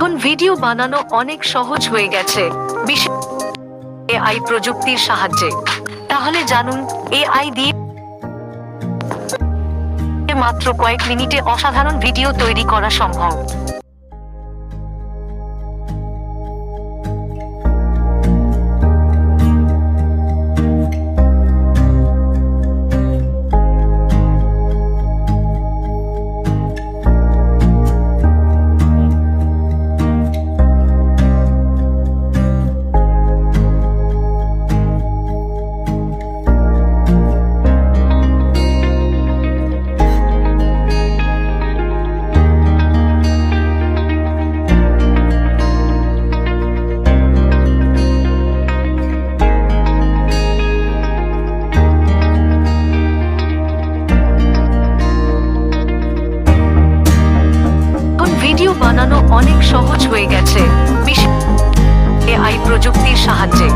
এখন ভিডিও বানানো অনেক সহজ হয়ে গেছে। এআই প্রযুক্তির সাহায্যে। তাহলে জানুন এআই দিয়ে মাত্র কয়েক মিনিটে অসাধারণ ভিডিও তৈরি করা সম্ভব। ভিডিও বানানো অনেক সহজ হয়ে গেছে। এআই প্রযুক্তির সাহায্যে।